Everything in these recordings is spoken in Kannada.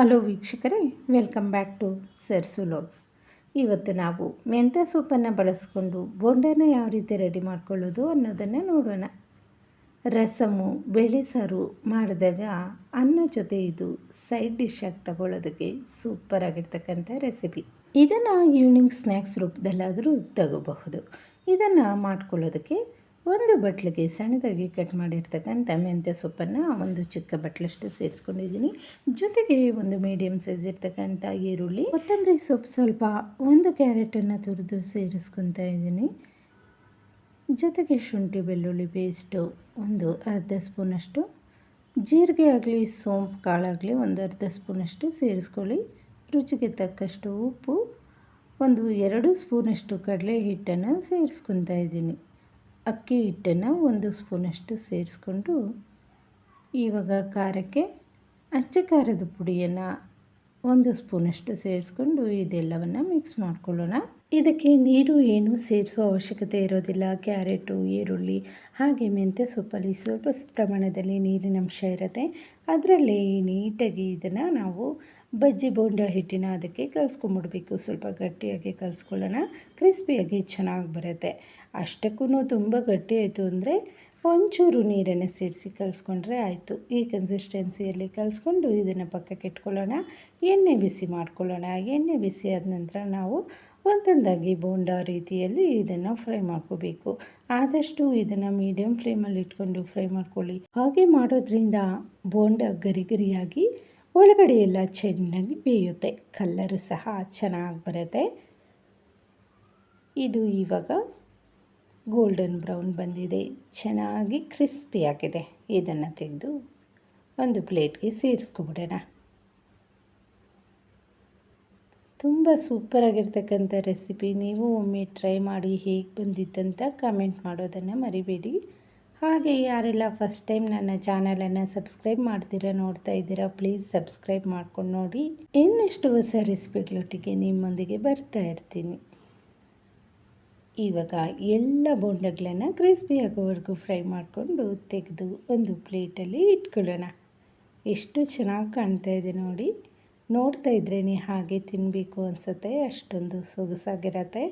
ಹಲೋ ವೀಕ್ಷಕರೇ, ವೆಲ್ಕಮ್ ಬ್ಯಾಕ್ ಟು ಸರ್ಸು ಲೋಗ್ಸ್ ಇವತ್ತು ನಾವು ಮೆಂತ್ಯ ಸೂಪನ್ನು ಬಳಸ್ಕೊಂಡು ಬೋಂಡನ ಯಾವ ರೀತಿ ರೆಡಿ ಮಾಡ್ಕೊಳ್ಳೋದು ಅನ್ನೋದನ್ನು ನೋಡೋಣ. ರಸಮು, ಬೇಳೆ ಸಾರು ಮಾಡಿದಾಗ ಅನ್ನ ಜೊತೆ ಇದು ಸೈಡ್ ಡಿಶ್ ಆಗಿ ತಗೊಳ್ಳೋದಕ್ಕೆ ಸೂಪರ್ ಆಗಿರ್ತಕ್ಕಂಥ ರೆಸಿಪಿ. ಇದನ್ನು ಈವ್ನಿಂಗ್ ಸ್ನ್ಯಾಕ್ಸ್ ರೂಪದಲ್ಲಾದರೂ ತಗೋಬಹುದು. ಇದನ್ನು ಮಾಡ್ಕೊಳ್ಳೋದಕ್ಕೆ ಒಂದು ಬಟ್ಲಿಗೆ ಸಣ್ಣದಾಗಿ ಕಟ್ ಮಾಡಿರ್ತಕ್ಕಂಥ ಮೆಂತ್ಯ ಸೊಪ್ಪನ್ನು ಒಂದು ಚಿಕ್ಕ ಬಟ್ಲಷ್ಟು ಸೇರಿಸ್ಕೊಂಡಿದ್ದೀನಿ. ಜೊತೆಗೆ ಒಂದು ಮೀಡಿಯಮ್ ಸೈಜ್ ಇರ್ತಕ್ಕಂಥ ಈರುಳ್ಳಿ, ಕೊತ್ತಂಬರಿ ಸೊಪ್ಪು ಸ್ವಲ್ಪ ಒಂದು ಕ್ಯಾರೆಟನ್ನು ತುರಿದು ಸೇರಿಸ್ಕೊತಾ ಇದ್ದೀನಿ. ಜೊತೆಗೆ ಶುಂಠಿ ಬೆಳ್ಳುಳ್ಳಿ ಪೇಸ್ಟು ಒಂದು ಅರ್ಧ ಸ್ಪೂನಷ್ಟು. ಜೀರಿಗೆ ಆಗಲಿ, ಸೋಂಪು ಕಾಳಾಗಲಿ ಒಂದು ಅರ್ಧ ಸ್ಪೂನಷ್ಟು ಸೇರಿಸ್ಕೊಳ್ಳಿ. ರುಚಿಗೆ ತಕ್ಕಷ್ಟು ಉಪ್ಪು, ಒಂದು ಎರಡು ಸ್ಪೂನಷ್ಟು ಕಡಲೆ ಹಿಟ್ಟನ್ನು ಸೇರಿಸ್ಕೊತಾ ಇದ್ದೀನಿ. ಅಕ್ಕಿ ಹಿಟ್ಟನ್ನು ಒಂದು ಸ್ಪೂನಷ್ಟು ಸೇರಿಸ್ಕೊಂಡು ಇವಾಗ ಖಾರಕ್ಕೆ ಅಚ್ಚ ಖಾರದ ಪುಡಿಯನ್ನು ಒಂದು ಸ್ಪೂನಷ್ಟು ಸೇರಿಸ್ಕೊಂಡು ಇದೆಲ್ಲವನ್ನು ಮಿಕ್ಸ್ ಮಾಡ್ಕೊಳ್ಳೋಣ. ಇದಕ್ಕೆ ನೀರು ಏನು ಸೇರಿಸುವ ಅವಶ್ಯಕತೆ ಇರೋದಿಲ್ಲ. ಕ್ಯಾರೆಟು, ಈರುಳ್ಳಿ, ಹಾಗೆ ಮೆಂತ್ಯ ಸೊಪ್ಪಲ್ಲಿ ಸ್ವಲ್ಪ ಪ್ರಮಾಣದಲ್ಲಿ ನೀರಿನ ಅಂಶ ಇರುತ್ತೆ. ಅದರಲ್ಲಿ ನೀಟಾಗಿ ಇದನ್ನು ನಾವು ಬಜ್ಜಿ ಬೋಂಡ ಹಿಟ್ಟಿನ ಅದಕ್ಕೆ ಕಲಿಸ್ಕೊಂಬಿಡ್ಬೇಕು. ಸ್ವಲ್ಪ ಗಟ್ಟಿಯಾಗಿ ಕಲಿಸ್ಕೊಳ್ಳೋಣ. ಕ್ರಿಸ್ಪಿಯಾಗಿ ಚೆನ್ನಾಗಿ ಬರುತ್ತೆ. ಅಷ್ಟಕ್ಕೂ ತುಂಬ ಗಟ್ಟಿ ಆಯಿತು ಅಂದರೆ ಒಂಚೂರು ನೀರನ್ನು ಸೇರಿಸಿ ಕಲಿಸ್ಕೊಂಡ್ರೆ ಆಯಿತು. ಈ ಕನ್ಸಿಸ್ಟೆನ್ಸಿಯಲ್ಲಿ ಕಲಿಸ್ಕೊಂಡು ಇದನ್ನು ಪಕ್ಕಕ್ಕೆ ಇಟ್ಕೊಳ್ಳೋಣ. ಎಣ್ಣೆ ಬಿಸಿ ಮಾಡ್ಕೊಳ್ಳೋಣ. ಎಣ್ಣೆ ಬಿಸಿ ಆದ ನಂತರ ನಾವು ಒಂದೊಂದಾಗಿ ಬೋಂಡಾ ರೀತಿಯಲ್ಲಿ ಇದನ್ನು ಫ್ರೈ ಮಾಡ್ಕೋಬೇಕು. ಆದಷ್ಟು ಇದನ್ನು ಮೀಡಿಯಮ್ ಫ್ಲೇಮಲ್ಲಿ ಇಟ್ಕೊಂಡು ಫ್ರೈ ಮಾಡ್ಕೊಳ್ಳಿ. ಹಾಗೆ ಮಾಡೋದ್ರಿಂದ ಬೋಂಡ ಗರಿ ಗರಿಯಾಗಿ ಒಳಗಡೆ ಎಲ್ಲ ಚೆನ್ನಾಗಿ ಬೇಯುತ್ತೆ. ಕಲ್ಲರು ಸಹ ಚೆನ್ನಾಗಿ ಬರುತ್ತೆ. ಇದು ಇವಾಗ ಗೋಲ್ಡನ್ ಬ್ರೌನ್ ಬಂದಿದೆ. ಚೆನ್ನಾಗಿ ಕ್ರಿಸ್ಪಿ ಆಗಿದೆ. ಇದನ್ನು ತೆಗೆದು ಒಂದು ಪ್ಲೇಟ್ಗೆ ಸೇರಿಸ್ಕೊಬಿಡೋಣ. ತುಂಬ ಸೂಪರಾಗಿರ್ತಕ್ಕಂಥ ರೆಸಿಪಿ. ನೀವು ಒಮ್ಮೆ ಟ್ರೈ ಮಾಡಿ ಹೇಗೆ ಬಂದಿದ್ದಂತ ಕಮೆಂಟ್ ಮಾಡೋದನ್ನು ಮರಿಬೇಡಿ. ಹಾಗೆ ಯಾರೆಲ್ಲ ಫಸ್ಟ್ ಟೈಮ್ ನನ್ನ ಚಾನಲನ್ನು ಸಬ್ಸ್ಕ್ರೈಬ್ ಮಾಡ್ತೀರಾ ನೋಡ್ತಾ ಇದ್ದೀರಾ, ಪ್ಲೀಸ್ ಸಬ್ಸ್ಕ್ರೈಬ್ ಮಾಡ್ಕೊಂಡು ನೋಡಿ. ಇನ್ನಷ್ಟು ಹೊಸ ರೆಸಿಪಿಗಳೊಟ್ಟಿಗೆ ನಿಮ್ಮೊಂದಿಗೆ ಬರ್ತಾ ಇರ್ತೀನಿ. ಇವಾಗ ಎಲ್ಲ ಬೋಂಡಗಳನ್ನು ಕ್ರಿಸ್ಪಿ ಆಗೋವರೆಗೂ ಫ್ರೈ ಮಾಡಿಕೊಂಡು ತೆಗೆದು ಒಂದು ಪ್ಲೇಟಲ್ಲಿ ಇಟ್ಕೊಳ್ಳೋಣ. ಎಷ್ಟು ಚೆನ್ನಾಗಿ ಕಾಣ್ತಾ ಇದೆ ನೋಡಿ. ನೋಡ್ತಾ ಇದ್ರೇ ಹಾಗೆ ತಿನ್ನಬೇಕು ಅನಿಸುತ್ತೆ, ಅಷ್ಟೊಂದು ಸೊಗಸಾಗಿರತ್ತೆ.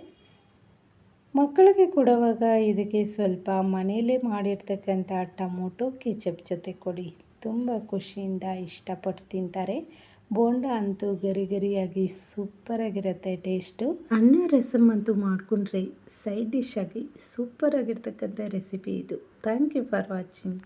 ಮಕ್ಕಳಿಗೆ ಕೊಡುವಾಗ ಇದಕ್ಕೆ ಸ್ವಲ್ಪ ಮನೆಯಲ್ಲೇ ಮಾಡಿರ್ತಕ್ಕಂಥ ಟೊಮೊಟೊ, ಕೆಚಪ್ ಜೊತೆ ಕೊಡಿ. ತುಂಬ ಖುಷಿಯಿಂದ ಇಷ್ಟಪಟ್ಟು ತಿಂತಾರೆ. ಬೋಂಡ ಅಂತೂ ಗರಿ ಗರಿಯಾಗಿ ಸೂಪರಾಗಿರುತ್ತೆ ಟೇಸ್ಟು. ಅನ್ನ ರಸಮ್ ಅಂತೂ ಮಾಡಿಕೊಂಡ್ರೆ ಸೈಡ್ ಡಿಶ್ ಆಗಿ ಸೂಪರಾಗಿರ್ತಕ್ಕಂಥ ರೆಸಿಪಿ ಇದು. Thank you for watching.